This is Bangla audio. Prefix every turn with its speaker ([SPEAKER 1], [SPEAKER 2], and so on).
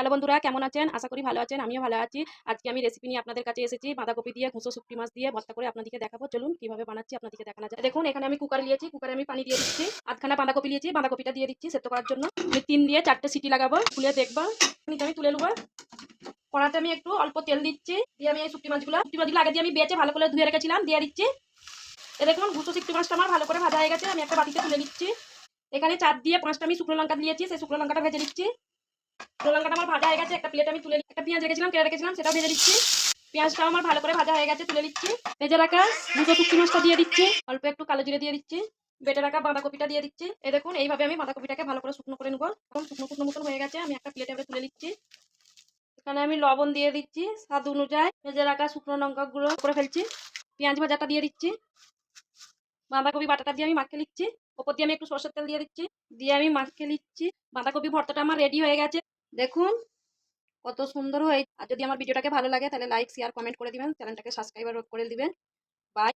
[SPEAKER 1] হ্যালো বন্ধুরা, কেমন আছেন? আশা করি ভালো আছেন, আমিও ভালো আছি। আজকে আমি রেসিপি নিয়ে আপনাদের কাছে এসেছি, বাঁধাকপি দিয়ে ঘুষো শুকটি মাছ দিয়ে ভর্তা করে আপনাদেরকে দেখাবো। চলুন কীভাবে বানাচ্ছি আপনাদেরকে দেখানো যায় দেখুন, এখানে আমি কুকার নিয়েছি কুকারে আমি পানি দিয়ে দিচ্ছি, আধখানা বাঁধাকপি নিয়েছি, বাঁধাকপিটা দিয়ে দিচ্ছি সেদ্ধ করার জন্য। আমি তিন দিয়ে চারটে সিটি লাগাবো, খুলে দেখব। আমি তুলে নেব। কড়াতে আমি একটু অল্প তেল দিচ্ছি, দিয়ে আমি এই শুকটি মাছগুলো শুকটি মাছগুলো আগে দিয়ে আমি বেঁচে ভালো করে ধুয়ে রেখেছিলাম, দিয়ে দিচ্ছি। এ দেখুন, ঘুষো শুকটি মাছটা আমার ভালো করে ভাজা হয়ে গেছে, আমি একটা বাটিতে তুলে দিচ্ছি এখানে চার দিয়ে পাঁচটা আমি শুকনো লঙ্কা দিয়েছি, সেই শুকনো লঙ্কাটা ভেজে দিচ্ছি লঙ্কাটা আমার ভাজা হয়ে গেছে, একটা প্লেট আমি তুলে একটা পেঁয়াজ রেখেছিলাম কেটে রেখেছিলাম, সেটাও ভেজে দিচ্ছি। পেঁয়াজটাও আমার ভালো করে ভাজা হয়ে গেছে, তুলে দিচ্ছি ভেজে রাখা দুটো শুকনো মাছটা দিয়ে দিচ্ছি, অল্প একটু কালো জিরে দিয়ে দিচ্ছি, বেটে রাখা বাঁধাকপিটা দিয়ে দিচ্ছি। এই দেখুন, এইভাবে আমি বাঁধাকপিটাকে ভালো করে শুকনো করে নেব। এখন শুকনো শুকনো মতন হয়ে গেছে, আমি একটা প্লেটে তুলে দিচ্ছি এখানে আমি লবণ দিয়ে দিচ্ছি, স্বাদ অনুযায়ী ভেজে রাখা শুকনো লঙ্কাগুলো করে ফেলছি। পেঁয়াজ ভাজাটা দিয়ে দিচ্ছি। বাঁধাকপি বাটাটা দিয়ে আমি মাখে নিচ্ছি। ওপর দিয়ে আমি একটু সরষের তেল দিয়ে দিচ্ছি। দিয়ে আমি মাখে নিচ্ছি। বাঁধাকপি ভর্তাটা আমার রেডি হয়ে গেছে। দেখুন, কত সুন্দর হয়ে আর যদি আমার ভিডিওটাকে ভালো লাগে, তাহলে লাইক শেয়ার কমেন্ট করে দিবেন। চ্যানেলটাকে সাবস্ক্রাইবার করে দিবেন। বাই